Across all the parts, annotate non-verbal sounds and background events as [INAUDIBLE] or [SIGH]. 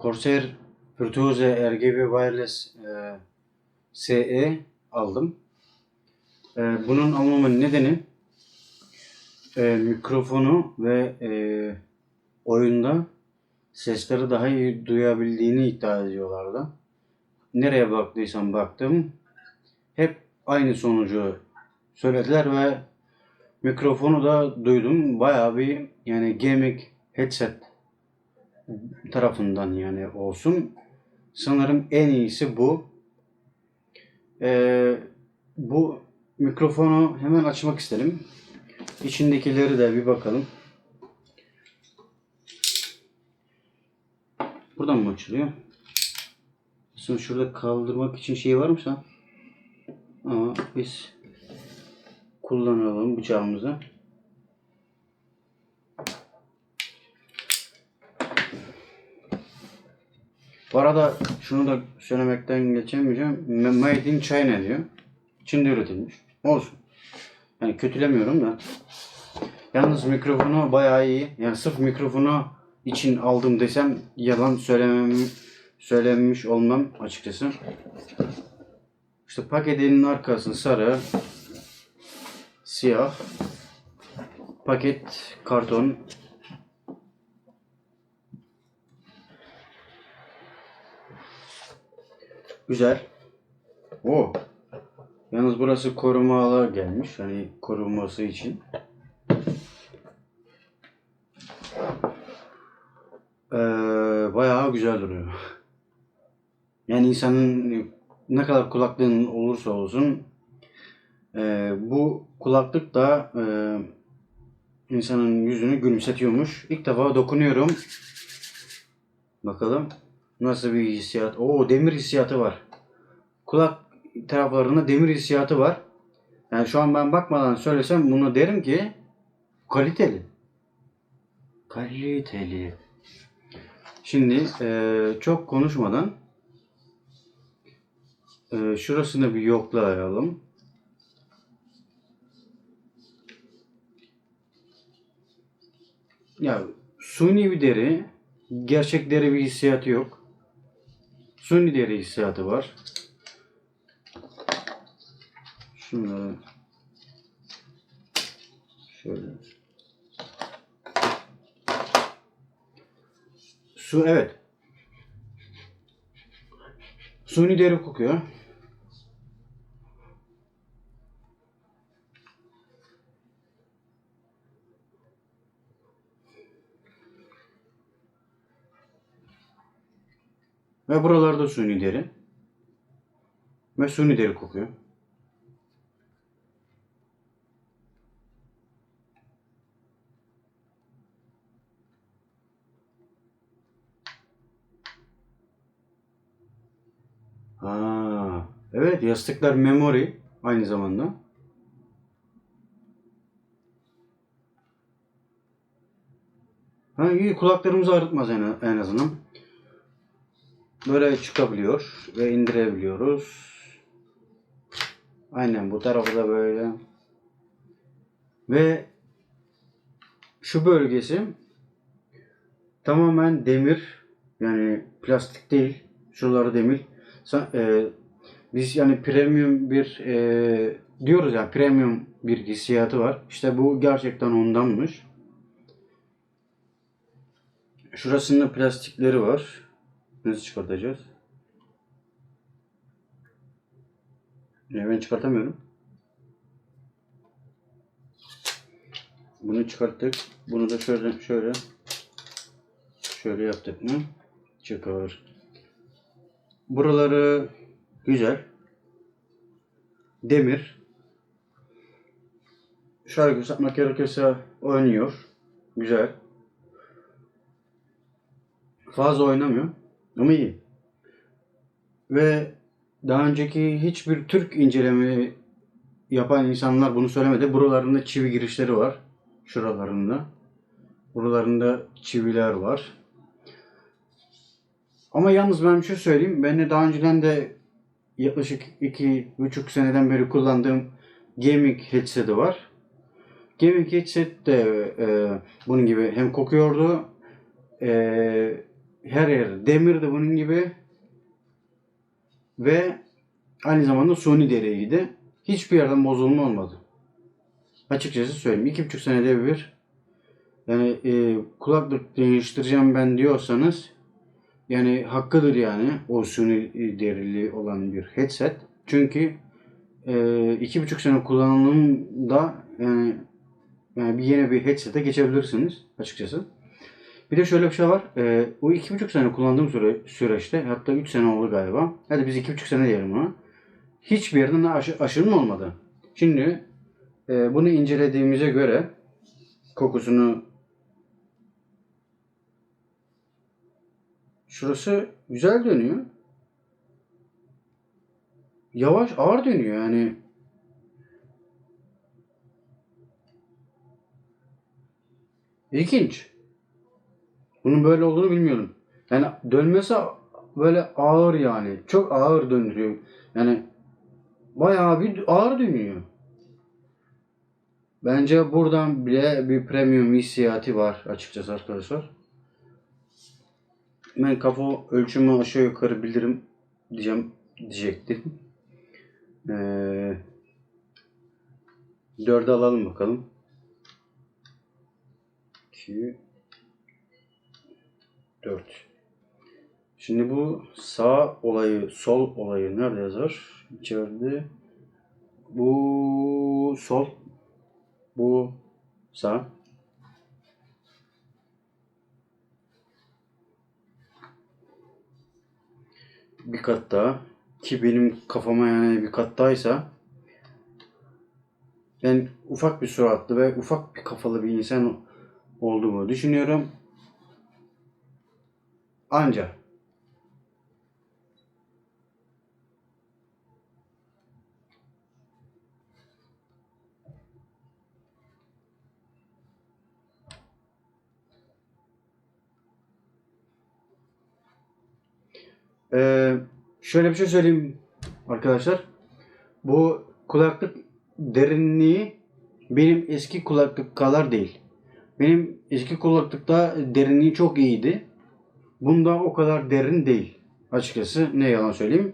Corsair Virtuose RGB Wireless e, SE aldım. E, bunun almamın nedeni e, mikrofonu ve e, oyunda sesleri daha iyi duyabildiğini iddia ediyorlardı. Nereye baktıysam baktım hep aynı sonucu söylediler ve mikrofonu da duydum. Bayağı bir yani gaming headset tarafından yani olsun. Sanırım en iyisi bu. Ee, bu mikrofonu hemen açmak isterim. İçindekileri de bir bakalım. Buradan mı açılıyor? Şimdi şurada kaldırmak için şey varmışsa ama biz kullanalım bıçağımızı. Bu arada şunu da söylemekten geçemeyeceğim. Made in China diyor. Çin'de üretilmiş. Olsun. Yani kötülemiyorum da. Yalnız mikrofonu bayağı iyi. Yani sırf mikrofonu için aldım desem yalan söylemem söylenmiş olmam açıkçası. İşte paketinin arkası sarı, siyah, paket karton. Güzel. O. Yalnız burası korumalı gelmiş. Hani korunması için. Ee, bayağı güzel duruyor. Yani insanın ne kadar kulaklığın olursa olsun e, bu kulaklık da e, insanın yüzünü gülümsetiyormuş. İlk defa dokunuyorum. Bakalım nasıl bir hissiyat. Oo demir hissiyatı var. Kulak taraflarında demir hissiyatı var. Yani şu an ben bakmadan söylesem bunu derim ki kaliteli. Kaliteli. Şimdi e, çok konuşmadan e, şurasını bir yoklayalım. Ya suni bir deri, gerçek deri bir hissiyatı yok. Suni deri hissiyatı var. Şunları şöyle. Su evet. Suni deri kokuyor. Ve buralarda suni deri. Ve suni deri kokuyor. Ha, evet yastıklar memory aynı zamanda. Ha, iyi kulaklarımızı ağrıtmaz en, en azından. Böyle çıkabiliyor ve indirebiliyoruz. Aynen bu tarafı da böyle. Ve şu bölgesi tamamen demir yani plastik değil. Şuraları demir. E, biz yani premium bir e, diyoruz ya premium bir hissiyatı var. İşte bu gerçekten ondanmış. Şurasında plastikleri var. Nasıl çıkartacağız? Ben çıkartamıyorum. Bunu çıkarttık. Bunu da şöyle şöyle şöyle yaptık mı? Çıkar. Buraları güzel. Demir. Şöyle göstermek gerekirse oynuyor. Güzel. Fazla oynamıyor. Ama iyi. Ve daha önceki hiçbir Türk inceleme yapan insanlar bunu söylemedi. Buralarında çivi girişleri var. Şuralarında. Buralarında çiviler var. Ama yalnız ben bir şey söyleyeyim. Ben de daha önceden de yaklaşık iki buçuk seneden beri kullandığım gaming headset'i var. Gaming headset de e, bunun gibi hem kokuyordu e, her yer demirdi bunun gibi. Ve aynı zamanda suni deriydi. Hiçbir yerden bozulma olmadı. Açıkçası söyleyeyim. iki buçuk senede bir yani e, kulaklık değiştireceğim ben diyorsanız yani hakkıdır yani o suni derili olan bir headset. Çünkü e, iki buçuk sene kullanımda yani, yani bir yeni bir headset'e geçebilirsiniz açıkçası. Bir de şöyle bir şey var. E, o iki buçuk sene kullandığım süre, süreçte hatta üç sene oldu galiba. Hadi biz iki buçuk sene diyelim ona. Hiçbir yerden aşı, aşırma olmadı. Şimdi e, bunu incelediğimize göre kokusunu şurası güzel dönüyor. Yavaş ağır dönüyor yani. İlginç. Bunun böyle olduğunu bilmiyordum. Yani dönmesi böyle ağır yani. Çok ağır döndürüyor. Yani bayağı bir ağır dönüyor. Bence buradan bile bir premium hissiyatı var açıkçası arkadaşlar. Ben kafa ölçümü aşağı yukarı bilirim diyeceğim diyecektim. Ee, 4'e alalım bakalım. 2 4 Şimdi bu sağ olayı, sol olayı nerede yazar? İçeride. Bu sol. Bu sağ. Bir kat daha. Ki benim kafama yani bir kat dahaysa ben ufak bir suratlı ve ufak bir kafalı bir insan olduğumu düşünüyorum. Anca. Ee, şöyle bir şey söyleyeyim arkadaşlar. Bu kulaklık derinliği benim eski kulaklık kadar değil. Benim eski kulaklıkta derinliği çok iyiydi. Bunda o kadar derin değil. Açıkçası ne yalan söyleyeyim.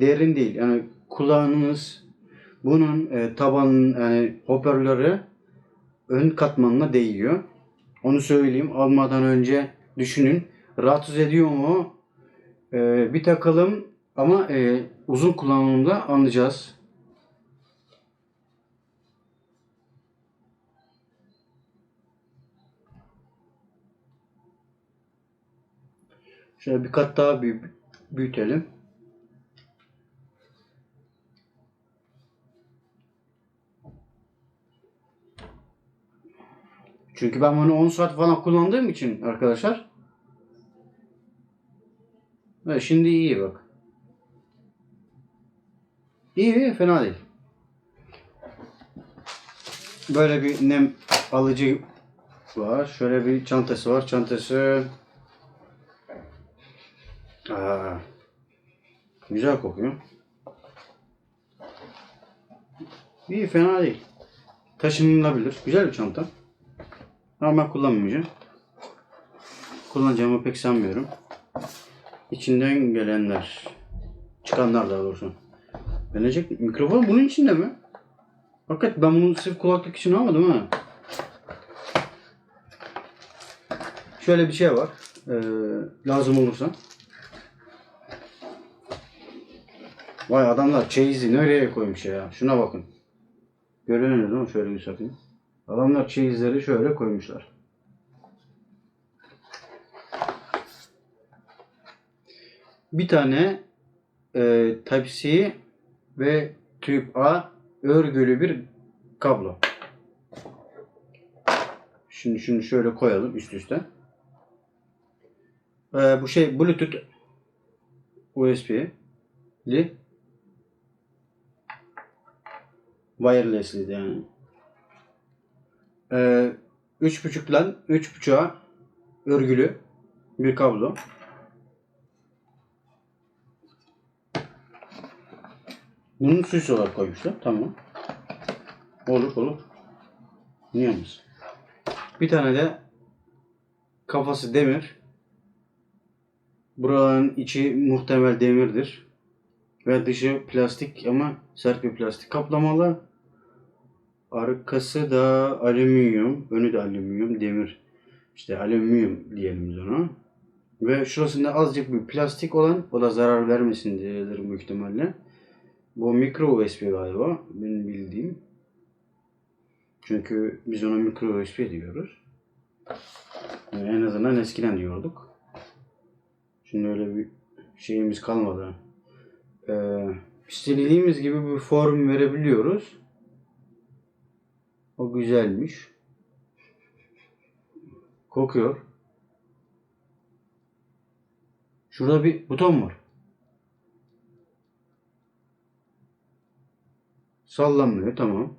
Derin değil. Yani kulağınız bunun e, tabanın yani hoparlörü ön katmanına değiyor. Onu söyleyeyim. Almadan önce düşünün. Rahatsız ediyor mu? E, bir takalım ama e, uzun kullanımda anlayacağız. Şöyle bir kat daha büyü- büyütelim. Çünkü ben bunu 10 saat falan kullandığım için arkadaşlar. Evet, şimdi iyi bak. İyi, fena değil. Böyle bir nem alıcı var. Şöyle bir çantası var. Çantası Aa, güzel kokuyor. İyi fena değil. Taşınılabilir. Güzel bir çanta. Ama ben kullanmayacağım. Kullanacağımı pek sanmıyorum. İçinden gelenler. Çıkanlar daha doğrusu. Gelecek mikrofon bunun içinde mi? Fakat ben bunu sırf kulaklık için almadım ha. Şöyle bir şey var. Ee, lazım olursa. Vay adamlar çeyizi nereye koymuş ya? Şuna bakın. Görüyorsunuz mi? Şöyle bir satayım. Adamlar çeyizleri şöyle koymuşlar. Bir tane e, Type-C ve Type A örgülü bir kablo. Şimdi şunu şöyle koyalım üst üste. E, bu şey Bluetooth USB'li wireless'liydi yani. Ee, 3.5 lan 3.5'a örgülü bir kablo. Bunu süs olarak koymuşlar. Tamam. Olur olur. Niye olmaz? Bir tane de kafası demir Buranın içi muhtemel demirdir. Ve dışı plastik ama sert bir plastik kaplamalı. Arkası da alüminyum. Önü de alüminyum. Demir. İşte alüminyum diyelim biz ona. Ve şurasında azıcık bir plastik olan o da zarar vermesin diyedir büyük ihtimalle. Bu mikro USB galiba benim bildiğim. Çünkü biz ona mikro USB diyoruz. Yani en azından eskiden diyorduk. Şimdi öyle bir şeyimiz kalmadı. Ee, istediğimiz gibi bir form verebiliyoruz. O güzelmiş. Kokuyor. Şurada bir buton var. Sallanmıyor tamam.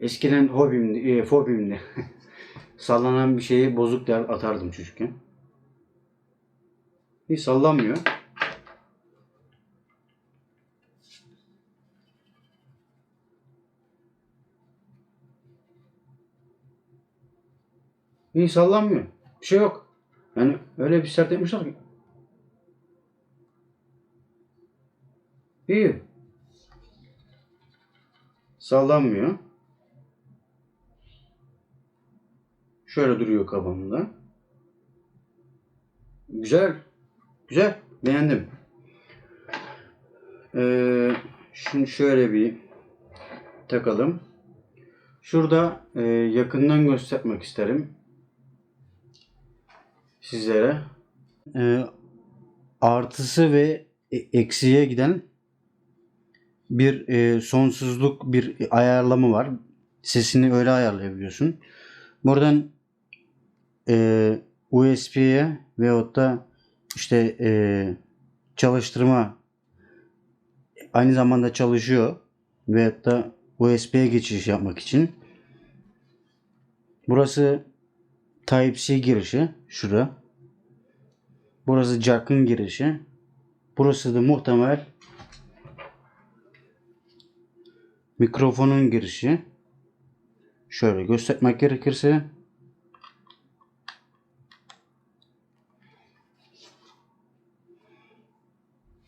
Eskiden hobimdi, e, fobimdi. [LAUGHS] Sallanan bir şeyi bozuk der atardım çocukken. Hiç sallanmıyor. Hiç sallanmıyor. Bir şey yok. Yani öyle bir sert yapmışlar ki. İyi. Sallanmıyor. Şöyle duruyor kafamda. Güzel. Güzel. Beğendim. Ee, şimdi şöyle bir takalım. Şurada e, yakından göstermek isterim sizlere. Ee, artısı ve e- eksiye giden bir e, sonsuzluk bir ayarlama var. Sesini öyle ayarlayabiliyorsun. Buradan e, USB'ye veyahut da işte e, çalıştırma aynı zamanda çalışıyor veyahut da USB'ye geçiş yapmak için. Burası Type-C girişi. Şurada. Burası jack'ın girişi. Burası da muhtemel mikrofonun girişi. Şöyle göstermek gerekirse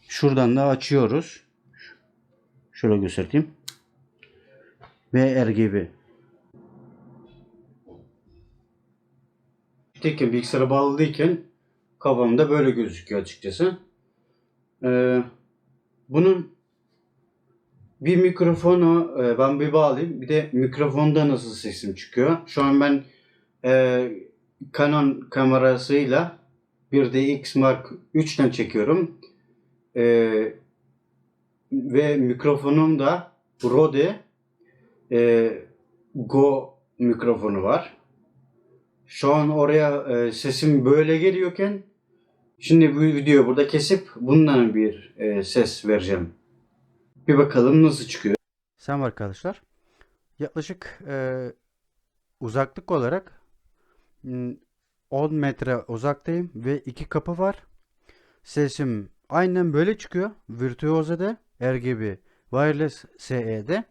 şuradan da açıyoruz. Şöyle göstereyim. Ve RGB. Tekken bilgisayara bağlı değilken kafamda böyle gözüküyor açıkçası. Ee, bunun bir mikrofonu e, ben bir bağlayayım. Bir de mikrofonda nasıl sesim çıkıyor. Şu an ben e, Canon kamerasıyla bir DX Mark 3'ten çekiyorum. E, ve mikrofonum da Rode e, Go mikrofonu var. Şu an oraya e, sesim böyle geliyorken şimdi bu videoyu burada kesip bundan bir e, ses vereceğim. Bir bakalım nasıl çıkıyor. Selam arkadaşlar. Yaklaşık e, uzaklık olarak m, 10 metre uzaktayım ve iki kapı var. Sesim aynen böyle çıkıyor. Virtuoso'da RGB Wireless SE'de.